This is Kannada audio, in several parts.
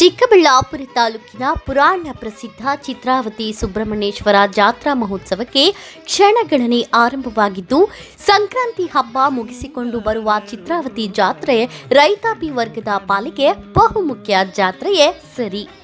ಚಿಕ್ಕಬಳ್ಳಾಪುರ ತಾಲೂಕಿನ ಪುರಾಣ ಪ್ರಸಿದ್ಧ ಚಿತ್ರಾವತಿ ಸುಬ್ರಹ್ಮಣ್ಯೇಶ್ವರ ಜಾತ್ರಾ ಮಹೋತ್ಸವಕ್ಕೆ ಕ್ಷಣಗಣನೆ ಆರಂಭವಾಗಿದ್ದು, ಸಂಕ್ರಾಂತಿ ಹಬ್ಬ ಮುಗಿಸಿಕೊಂಡು ಬರುವ ಚಿತ್ರಾವತಿ ಜಾತ್ರೆ ರೈತಾಪಿ ವರ್ಗದ ಪಾಲಿಗೆ ಬಹುಮುಖ್ಯ ಜಾತ್ರೆಯೇ ಸರಿ.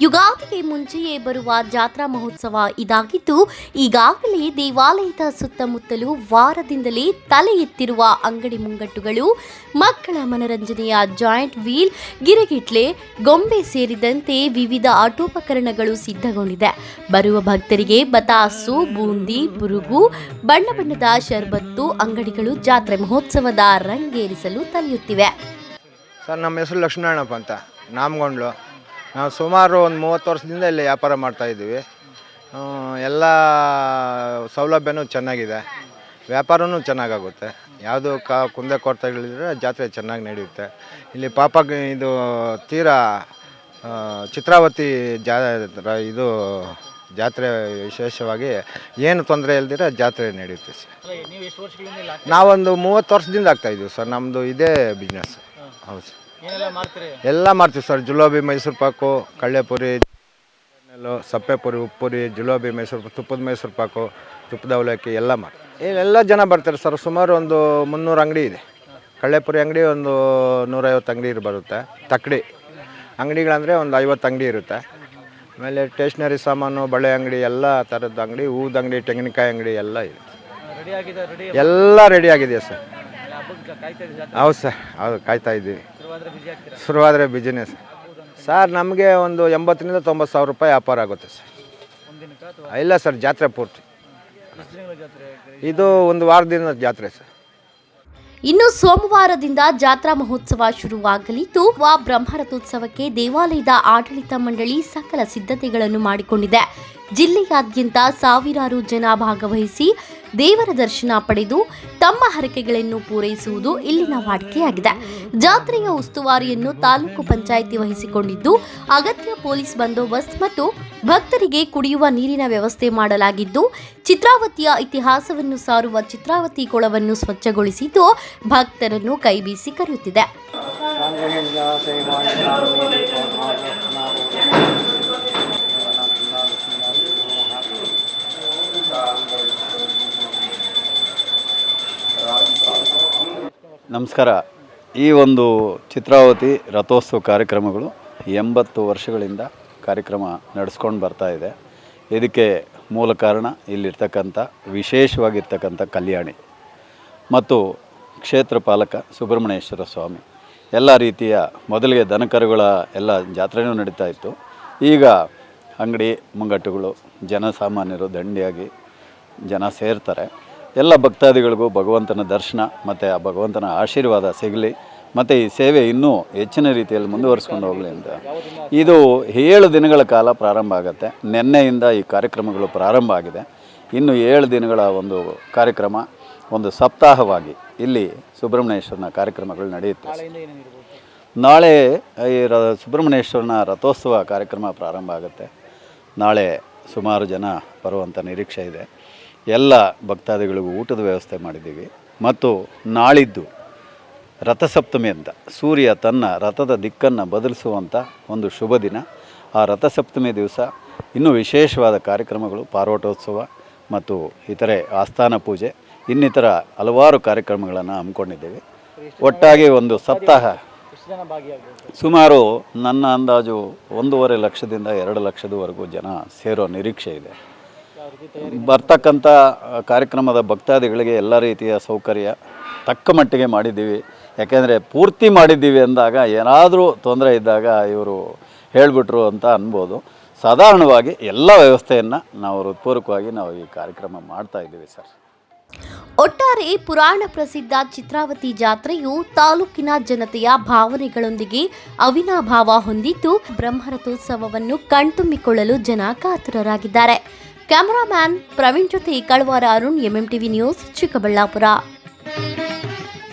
ಯುಗಾದಿಗೆ ಮುಂಚೆಯೇ ಬರುವ ಜಾತ್ರಾ ಮಹೋತ್ಸವ ಇದಾಗಿದ್ದು, ಈಗಾಗಲೇ ದೇವಾಲಯದ ಸುತ್ತಮುತ್ತಲು ವಾರದಿಂದಲೇ ತಲೆ ಎತ್ತಿರುವ ಅಂಗಡಿ ಮುಂಗಟ್ಟುಗಳು, ಮಕ್ಕಳ ಮನರಂಜನೆಯ ಜಾಯಿಂಟ್ ವೀಲ್, ಗಿರಗಿಟ್ಲೆ, ಗೊಂಬೆ ಸೇರಿದಂತೆ ವಿವಿಧ ಆಟೋಪಕರಣಗಳು ಸಿದ್ಧಗೊಂಡಿದೆ. ಬರುವ ಭಕ್ತರಿಗೆ ಬತಾಸು, ಬೂಂದಿ, ಬುರುಗು, ಬಣ್ಣ ಬಣ್ಣದ ಶರ್ಬತ್ತು, ಅಂಗಡಿಗಳು ಜಾತ್ರೆ ಮಹೋತ್ಸವದ ರಂಗೇರಿಸಲು ತಲೆಯುತ್ತಿವೆ. ಸರ್, ನಮ್ಮ ಹೆಸರು ಲಕ್ಷ್ಮಣಪ್ಪ ಅಂತ. ನಾಮಗೊಂಡ್ಲು. ನಾವು ಸುಮಾರು ಒಂದು ಮೂವತ್ತು ವರ್ಷದಿಂದ ಇಲ್ಲಿ ವ್ಯಾಪಾರ ಮಾಡ್ತಾಯಿದ್ದೀವಿ ಎಲ್ಲ ಸೌಲಭ್ಯನೂ ಚೆನ್ನಾಗಿದೆ. ವ್ಯಾಪಾರನೂ ಚೆನ್ನಾಗಾಗುತ್ತೆ. ಯಾವುದು ಕಾ ಕುಂದೆ ಕೊರತೆಗಳಿದ್ರೆ ಜಾತ್ರೆ ಚೆನ್ನಾಗಿ ನಡೆಯುತ್ತೆ. ಇಲ್ಲಿ ಪಾಪ ಇದು ತೀರಾ ಚಿತ್ರಾವತಿ ಜಾ ಇದು ಜಾತ್ರೆ ವಿಶೇಷವಾಗಿ ಏನು ತೊಂದರೆ ಇಲ್ದಿರ ಜಾತ್ರೆ ನಡೆಯುತ್ತೆ ಸರ್. ನಾವೊಂದು ಮೂವತ್ತು ವರ್ಷದಿಂದ ಆಗ್ತಾಯಿದ್ದೀವಿ ಸರ್. ನಮ್ಮದು ಇದೇ ಬಿಸ್ನೆಸ್ ಹೌದು ಸರ್. ಎಲ್ಲ ಮಾಡ್ತೀವಿ ಸರ್. ಜುಲೋಬಿ ಮೈಸೂರು ಪಾಕು ಕಳ್ಳೆಪುರಿ ಸಪ್ಪೆ ಸಪ್ಪೆಪುರಿ ಉಪ್ಪುರಿ ಜುಲೋಬಿ ಮೈಸೂರು ತುಪ್ಪದ ಮೈಸೂರು ಪಾಕು ತುಪ್ಪದ ಅವಲಕ್ಕಿ ಎಲ್ಲ ಮಾಡ್ತೀವಿ. ಎಲ್ಲ ಜನ ಬರ್ತಾರೆ ಸರ್. ಸುಮಾರು ಒಂದು ಮುನ್ನೂರು ಅಂಗಡಿ ಇದೆ. ಕಳ್ಳೆಪುರಿ ಅಂಗಡಿ ಒಂದು ನೂರೈವತ್ತು ಅಂಗಡಿ ಬರುತ್ತೆ. ತಕ್ಕಡಿ ಅಂಗಡಿಗಳಂದರೆ ಒಂದು ಐವತ್ತು ಅಂಗಡಿ ಇರುತ್ತೆ. ಆಮೇಲೆ ಸ್ಟೇಷ್ನರಿ ಸಾಮಾನು ಬಳೆ ಅಂಗಡಿ ಎಲ್ಲ ಥರದ ಅಂಗಡಿ ಹೂದ ಅಂಗಡಿ ತೆಂಗಿನಕಾಯಿ ಅಂಗಡಿ ಎಲ್ಲ ಇದೆ. ಎಲ್ಲ ರೆಡಿ ಆಗಿದೆ ಸರ್. ಹೌದು ಸರ್ ಹೌದು ಕಾಯ್ತಾ ಇದ್ದೀವಿ. ಶುರುವಾದ್ರೆ ಬಿಜಿನೆಸ್ ಸರ್. ನಮಗೆ ಒಂದು ಎಂಬತ್ತರಿಂದ ತೊಂಬತ್ತು ಸಾವಿರ ರೂಪಾಯಿ ವ್ಯಾಪಾರ ಆಗುತ್ತೆ ಸರ್. ಇಲ್ಲ ಸರ್ ಜಾತ್ರೆ ಪೂರ್ತಿ. ಇದು ಒಂದು ವಾರದಿಂದ ಜಾತ್ರೆ ಸರ್. ಇನ್ನು ಸೋಮವಾರದಿಂದ ಜಾತ್ರಾ ಮಹೋತ್ಸವ ಶುರುವಾಗಲಿದ್ದು ವಾ ಬ್ರಹ್ಮರಥೋತ್ಸವಕ್ಕೆ ದೇವಾಲಯದ ಆಡಳಿತ ಮಂಡಳಿ ಸಕಲ ಸಿದ್ಧತೆಗಳನ್ನು ಮಾಡಿಕೊಂಡಿದೆ. ಜಿಲ್ಲೆಯಾದ್ಯಂತ ಸಾವಿರಾರು ಜನ ಭಾಗವಹಿಸಿ ದೇವರ ದರ್ಶನ ಪಡೆದು ತಮ್ಮ ಹರಕೆಗಳನ್ನು ಪೂರೈಸುವುದು ಇಲ್ಲಿನ ವಾಡಿಕೆಯಾಗಿದೆ. ಜಾತ್ರೆಯ ಉಸ್ತುವಾರಿಯನ್ನು ತಾಲೂಕು ಪಂಚಾಯಿತಿ ವಹಿಸಿಕೊಂಡಿದ್ದು, ಅಗತ್ಯ ಪೊಲೀಸ್ ಬಂದೋಬಸ್ತ್ ಮತ್ತು ಭಕ್ತರಿಗೆ ಕುಡಿಯುವ ನೀರಿನ ವ್ಯವಸ್ಥೆ ಮಾಡಲಾಗಿದ್ದು, ಚಿತ್ರಾವತಿಯ ಇತಿಹಾಸವನ್ನು ಸಾರುವ ಚಿತ್ರಾವತಿ ಕೊಳವನ್ನು ಸ್ವಚ್ಛಗೊಳಿಸಿದ್ದು ಭಕ್ತರನ್ನು ಕೈಬೀಸಿ ಕರೆಯುತ್ತಿದೆ. ನಮಸ್ಕಾರ. ಈ ಒಂದು ಚಿತ್ರಾವತಿ ರಥೋತ್ಸವ ಕಾರ್ಯಕ್ರಮಗಳು ಎಂಬತ್ತು ವರ್ಷಗಳಿಂದ ಕಾರ್ಯಕ್ರಮ ನಡೆಸ್ಕೊಂಡು ಬರ್ತಾ ಇದೆ. ಇದಕ್ಕೆ ಮೂಲ ಕಾರಣ ಇಲ್ಲಿರ್ತಕ್ಕಂಥ, ವಿಶೇಷವಾಗಿರ್ತಕ್ಕಂಥ ಕಲ್ಯಾಣಿ ಮತ್ತು ಕ್ಷೇತ್ರ ಪಾಲಕ ಸುಬ್ರಹ್ಮಣ್ಯೇಶ್ವರ ಸ್ವಾಮಿ. ಎಲ್ಲ ರೀತಿಯ ಮೊದಲಿಗೆ ದನಕರುಗಳ ಎಲ್ಲ ಜಾತ್ರೆಯೂ ನಡೀತಾ ಇತ್ತು. ಈಗ ಅಂಗಡಿ ಮುಂಗಟ್ಟುಗಳು, ಜನಸಾಮಾನ್ಯರು ದಂಡಿಯಾಗಿ ಜನ ಸೇರ್ತಾರೆ. ಎಲ್ಲ ಭಕ್ತಾದಿಗಳಿಗೂ ಭಗವಂತನ ದರ್ಶನ ಮತ್ತು ಆ ಭಗವಂತನ ಆಶೀರ್ವಾದ ಸಿಗಲಿ ಮತ್ತು ಈ ಸೇವೆ ಇನ್ನೂ ಹೆಚ್ಚಿನ ರೀತಿಯಲ್ಲಿ ಮುಂದುವರಿಸ್ಕೊಂಡು ಹೋಗಲಿ ಅಂತ. ಇದು ಏಳು ದಿನಗಳ ಕಾಲ ಪ್ರಾರಂಭ ಆಗುತ್ತೆ. ನಿನ್ನೆಯಿಂದ ಈ ಕಾರ್ಯಕ್ರಮಗಳು ಪ್ರಾರಂಭ ಆಗಿದೆ. ಇನ್ನು ಏಳು ದಿನಗಳ ಒಂದು ಕಾರ್ಯಕ್ರಮ ಒಂದು ಸಪ್ತಾಹವಾಗಿ ಇಲ್ಲಿ ಸುಬ್ರಹ್ಮಣ್ಯೇಶ್ವರನ ಕಾರ್ಯಕ್ರಮಗಳು ನಡೆಯುತ್ತೆ. ನಾಳೆ ಈ ರ ಸುಬ್ರಹ್ಮಣ್ಯೇಶ್ವರನ ರಥೋತ್ಸವ ಕಾರ್ಯಕ್ರಮ ಪ್ರಾರಂಭ ಆಗುತ್ತೆ. ನಾಳೆ ಸುಮಾರು ಜನ ಬರುವಂಥ ನಿರೀಕ್ಷೆ ಇದೆ. ಎಲ್ಲ ಭಕ್ತಾದಿಗಳಿಗೂ ಊಟದ ವ್ಯವಸ್ಥೆ ಮಾಡಿದ್ದೀವಿ. ಮತ್ತು ನಾಳಿದ್ದು ರಥಸಪ್ತಮಿ ಅಂತ, ಸೂರ್ಯ ತನ್ನ ರಥದ ದಿಕ್ಕನ್ನು ಬದಲಿಸುವಂಥ ಒಂದು ಶುಭ ದಿನ. ಆ ರಥಸಪ್ತಮಿ ದಿವಸ ಇನ್ನೂ ವಿಶೇಷವಾದ ಕಾರ್ಯಕ್ರಮಗಳು ಪಾರ್ವಟೋತ್ಸವ ಮತ್ತು ಇತರೆ ಆಸ್ಥಾನ ಪೂಜೆ, ಇನ್ನಿತರ ಹಲವಾರು ಕಾರ್ಯಕ್ರಮಗಳನ್ನು ಹಮ್ಮಿಕೊಂಡಿದ್ದೇವೆ. ಒಟ್ಟಾಗಿ ಒಂದು ಸಪ್ತಾಹ ಸುಮಾರು ನನ್ನ ಅಂದಾಜು ಒಂದೂವರೆ ಲಕ್ಷದಿಂದ ಎರಡು ಲಕ್ಷದವರೆಗೂ ಜನ ಸೇರೋ ನಿರೀಕ್ಷೆ ಇದೆ. ಬರ್ತಕ್ಕಂಥ ಕಾರ್ಯಕ್ರಮದ ಭಕ್ತಾದಿಗಳಿಗೆ ಎಲ್ಲ ರೀತಿಯ ಸೌಕರ್ಯ ತಕ್ಕ ಮಟ್ಟಿಗೆ ಮಾಡಿದ್ದೀವಿ. ಯಾಕೆಂದರೆ ಪೂರ್ತಿ ಮಾಡಿದ್ದೀವಿ ಅಂದಾಗ ಏನಾದರೂ ತೊಂದರೆ ಇದ್ದಾಗ ಇವರು ಹೇಳಿಬಿಟ್ರು ಅಂತ ಅನ್ಬೋದು. ಸಾಧಾರಣವಾಗಿ ಎಲ್ಲ ವ್ಯವಸ್ಥೆಯನ್ನು ನಾವು ಹೃತ್ಪೂರ್ವಕವಾಗಿ ನಾವು ಈ ಕಾರ್ಯಕ್ರಮ ಮಾಡ್ತಾ ಇದ್ದೀವಿ ಸರ್. ಒಟ್ಟಾರೆ ಪುರಾಣ ಪ್ರಸಿದ್ಧ ಚಿತ್ರಾವತಿ ಜಾತ್ರೆಯು ತಾಲೂಕಿನ ಜನತೆಯ ಭಾವನೆಗಳೊಂದಿಗೆ ಅವಿನಾಭಾವ ಹೊಂದಿದ್ದು ಬ್ರಹ್ಮರಥೋತ್ಸವವನ್ನು ಕಣ್ತುಂಬಿಕೊಳ್ಳಲು ಜನ ಕಾತುರರಾಗಿದ್ದಾರೆ. ಕ್ಯಾಮರಾಮ್ಯಾನ್ ಪ್ರವೀಣ್ ಜೊತೆ ಕಳ್ವಾರ ಅರುಣ್ ಎಂಎಂಟಿವಿ ನ್ಯೂಸ್ ಚಿಕ್ಕಬಳ್ಳಾಪುರ